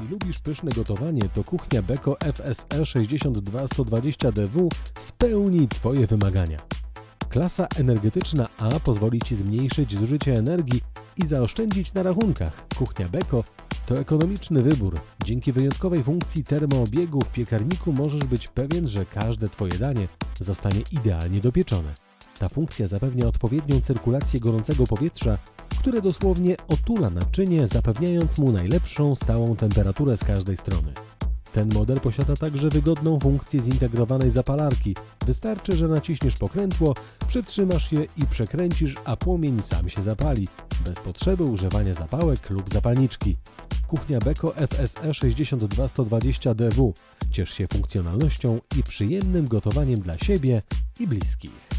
Jeśli lubisz pyszne gotowanie, to kuchnia Beko FSE 62120DW spełni Twoje wymagania. Klasa energetyczna A pozwoli Ci zmniejszyć zużycie energii i zaoszczędzić na rachunkach. Kuchnia Beko to ekonomiczny wybór. Dzięki wyjątkowej funkcji termoobiegu w piekarniku możesz być pewien, że każde Twoje danie zostanie idealnie dopieczone. Ta funkcja zapewnia odpowiednią cyrkulację gorącego powietrza, które dosłownie otula naczynie, zapewniając mu najlepszą stałą temperaturę z każdej strony. Ten model posiada także wygodną funkcję zintegrowanej zapalarki. Wystarczy, że naciśniesz pokrętło, przytrzymasz je i przekręcisz, a płomień sam się zapali, bez potrzeby używania zapałek lub zapalniczki. Kuchnia Beko FSE 62120DW. Ciesz się funkcjonalnością i przyjemnym gotowaniem dla siebie i bliskich.